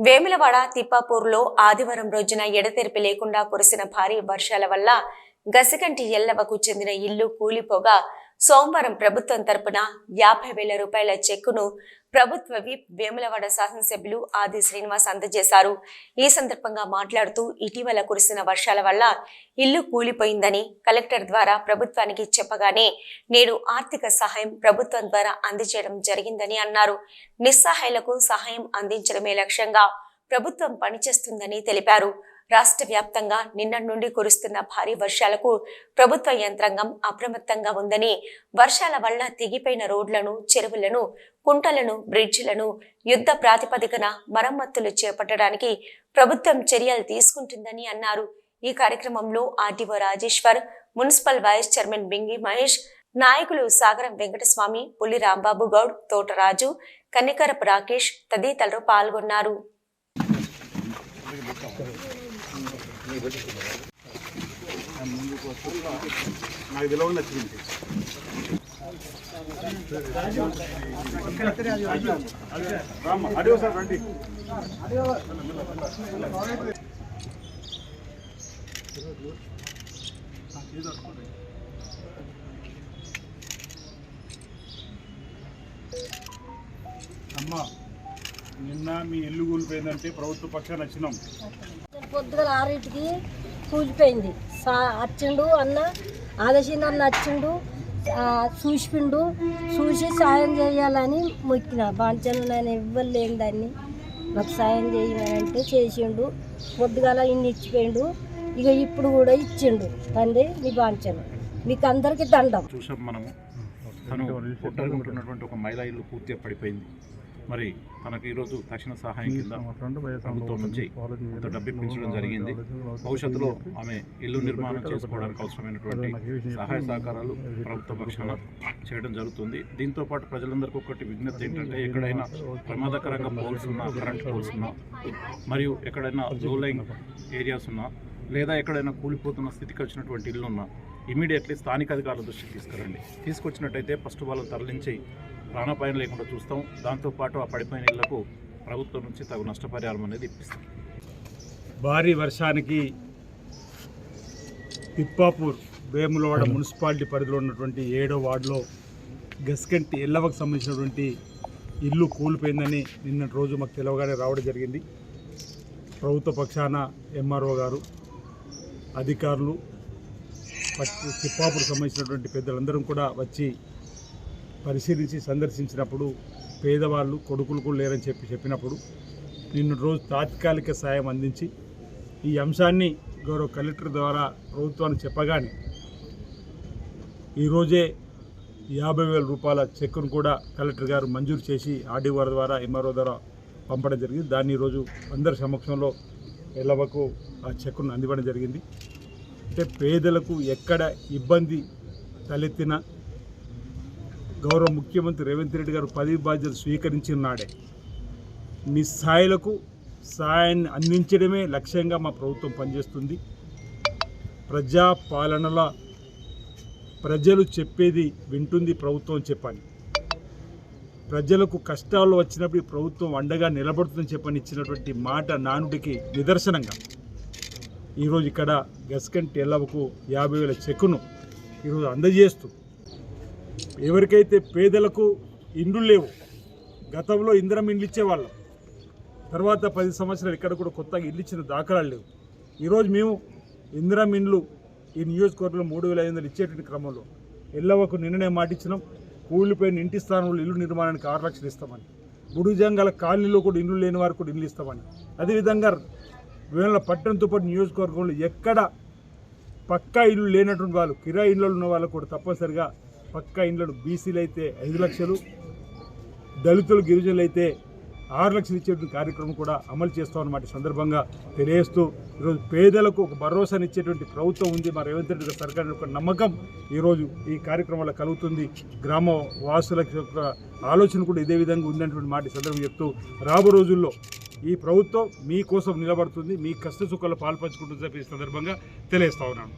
వేములవాడ తిప్పాపూర్లో ఆదివారం రోజున ఎడతెరిపి లేకుండా కురిసిన భారీ వర్షాల వల్ల గసికంటి ఎల్లవకు చెందిన ఇల్లు కూలిపోగా సోమవారం ప్రభుత్వం తరపున యాభై వేల రూపాయల చెక్కును ప్రభుత్వ విప్ వేములవాడ శాసనసభ్యులు ఆది శ్రీనివాస్ అందజేశారు. ఈ సందర్భంగా మాట్లాడుతూ ఇటీవల కురిసిన వర్షాల వల్ల ఇల్లు కూలిపోయిందని కలెక్టర్ ద్వారా ప్రభుత్వానికి చెప్పగానే నేడు ఆర్థిక సహాయం ప్రభుత్వం ద్వారా అందజేయడం జరిగిందని అన్నారు. నిస్సహాయులకు సహాయం అందించడమే లక్ష్యంగా ప్రభుత్వం పనిచేస్తుందని తెలిపారు. రాష్ట్ర వ్యాప్తంగా నిన్న నుండి కురుస్తున్న భారీ వర్షాలకు ప్రభుత్వ యంత్రాంగం అప్రమత్తంగా ఉందని వర్షాల వల్ల తెగిపోయిన రోడ్లను చెరువులను కుంటలను బ్రిడ్జిలను యుద్ధ ప్రాతిపదికన మరమ్మతులు చేపట్టడానికి ప్రభుత్వం చర్యలు తీసుకుంటుందని అన్నారు. ఈ కార్యక్రమంలో RTO Rajeshwar municipal vice chairman Bingi Mahesh నాయకులు సాగరం వెంకటస్వామి పులి రాంబాబు గౌడ్ తోటరాజు కన్నికరపు రాకేష్ తదితరులు పాల్గొన్నారు. నాకు తెలియదు నచ్చింది రామ్మ అడిగో సార్ రండి అమ్మా నిన్న మీ ఇల్లు కూలిపోయిందంటే ప్రభుత్వ పక్షాన్ని వచ్చినాం పొద్దుగల ఆరింటికి కూలిపోయింది. సా వచ్చిండు అన్న ఆదర్శిన అన్న వచ్చిండు ఆ, చూసిపిండు చూసి సాయం చేయాలని మొక్కిన. బాంచను నేను ఇవ్వలేని దాన్ని నాకు సాయం చేయమంటే చేసిండు. పొద్దుగాల ఇన్ని ఇచ్చిపోయిండు. ఇక ఇప్పుడు కూడా ఇచ్చిండు. తండ్రి మీ బాంచను. మీకు అందరికీ దండం. చూసాం మనము. తను ఒక మహిళా ఇల్లు పూర్తిగా పడిపోయింది. మరి తనకు ఈరోజు తక్షణ సహాయం కింద ప్రభుత్వం నుంచి కొంత డబ్బు ఇప్పించడం జరిగింది. భవిష్యత్తులో ఆమె ఇల్లు నిర్మాణం చేసుకోవడానికి అవసరమైనటువంటి సహాయ సహకారాలు ప్రభుత్వ పక్షాన చేయడం జరుగుతుంది. దీంతో పాటు ప్రజలందరికీ ఒకటి విజ్ఞప్తి ఏంటంటే ఎక్కడైనా ప్రమాదకరంగా పోల్స్ ఉన్నా కరెంట్ పోల్స్ ఉన్నా మరియు ఎక్కడైనా లో లైన్ ఏరియాస్ ఉన్నా లేదా ఎక్కడైనా కూలిపోతున్న స్థితికి వచ్చినటువంటి ఇల్లు ఉన్నా ఇమీడియట్లీ స్థానిక అధికారుల దృష్టికి తీసుకురండి. తీసుకొచ్చినట్టయితే ఫస్ట్ వాళ్ళని తరలించి ప్రాణాపాయం లేకుండా చూస్తాం. దాంతోపాటు ఆ పడిపోయిన ఇళ్ళకు ప్రభుత్వం నుంచి తగు నష్టపరిహారం అనేది ఇప్పిస్తాం. భారీ వర్షానికి తిప్పాపూర్ వేములవాడ మున్సిపాలిటీ పరిధిలో ఉన్నటువంటి ఏడో వార్డులో గస్కంటి ఎల్లవకు సంబంధించినటువంటి ఇల్లు కూలిపోయిందని నిన్న రోజు మాకు తెలవగానే రావడం జరిగింది. ప్రభుత్వ పక్షాన ఎంఆర్ఓ గారు అధికారులు తిప్పాపూర్ సంబంధించినటువంటి పెద్దలందరం కూడా వచ్చి పరిశీలించి సందర్శించినప్పుడు పేదవాళ్ళు కొడుకులు కూడా లేరని చెప్పి చెప్పినప్పుడు నిన్న రోజు తాత్కాలిక సాయం అందించి ఈ అంశాన్ని గౌరవ కలెక్టర్ ద్వారా ప్రభుత్వానికి చెప్పగానే ఈరోజే యాభై వేల రూపాయల చెక్కును కూడా కలెక్టర్ గారు మంజూరు చేసి ఆర్డీఓ ద్వారా ఎంఆర్ఓ ద్వారా పంపడం జరిగింది. దాన్ని ఈరోజు అందరి సమక్షంలో ఎల్లవకు ఆ చెక్కును అందివ్వడం జరిగింది. అంటే పేదలకు ఎక్కడ ఇబ్బంది తలెత్తినా గౌరవ ముఖ్యమంత్రి రేవంత్ రెడ్డి గారు పదవి బాధ్యత స్వీకరించిన నాడే. మీ స్థాయిలకు సాయాన్ని అందించడమే లక్ష్యంగా మా ప్రభుత్వం పనిచేస్తుంది. ప్రజాపాలనలో ప్రజలు చెప్పేది వింటుంది ప్రభుత్వం చెప్పాలి ప్రజలకు కష్టాలు వచ్చినప్పుడు ప్రభుత్వం అండగా నిలబడుతుందని చెప్పని ఇచ్చినటువంటి మాట నానుడికి నిదర్శనంగా. ఈరోజు ఇక్కడ గస్కంటి ఎల్లవకు యాభై వేల చెక్కును ఈరోజు అందజేస్తూ ఎవరికైతే పేదలకు ఇండ్లు లేవు గతంలో ఇందిరం ఇండ్లు ఇచ్చేవాళ్ళం. తర్వాత పది సంవత్సరాలు ఇక్కడ కూడా కొత్తగా ఇల్లు ఇచ్చిన దాఖలాలు లేవు. ఈరోజు మేము ఇందిరం ఇండ్లు ఈ నియోజకవర్గంలో మూడు వేల ఐదు వందలు ఇచ్చేటువంటి క్రమంలో ఎల్లవకు నిన్ననే మాటిచ్చినాం. కూలిపోయిన ఇంటి స్థానంలో ఇల్లు నిర్మాణానికి ఆరు లక్షలు ఇస్తామని. బుడుజంగాల కాలనీలో కూడా ఇండ్లు లేని వారు కూడా ఇల్లు ఇస్తామని. అదేవిధంగా వేల పట్టణంతో పాటు నియోజకవర్గంలో ఎక్కడ పక్కా ఇల్లు లేనటువంటి వాళ్ళు కిరాయి ఇళ్ళలో ఉన్న వాళ్ళకు కూడా తప్పనిసరిగా పక్క ఇండ్లను బీసీలు అయితే ఐదు లక్షలు దళితులు గిరిజనులు అయితే ఆరు లక్షలు ఇచ్చేటువంటి కార్యక్రమం కూడా అమలు చేస్తామన్నమాట సందర్భంగా తెలియజేస్తూ ఈరోజు పేదలకు ఒక భరోసానిచ్చేటువంటి ప్రభుత్వం ఉంది. మా రేవంత్ రెడ్డి సర్కార్ యొక్క నమ్మకం ఈరోజు ఈ కార్యక్రమంలో కలుగుతుంది. గ్రామ వాసుల యొక్క ఆలోచన కూడా ఇదే విధంగా ఉందన్నటువంటి మాట సందర్భం చెప్తూ రాబో రోజుల్లో ఈ ప్రభుత్వం మీకోసం నిలబడుతుంది మీ కష్ట సుఖాలు పాల్పంచుకుంటుంది చెప్పి సందర్భంగా తెలియజేస్తా ఉన్నాను.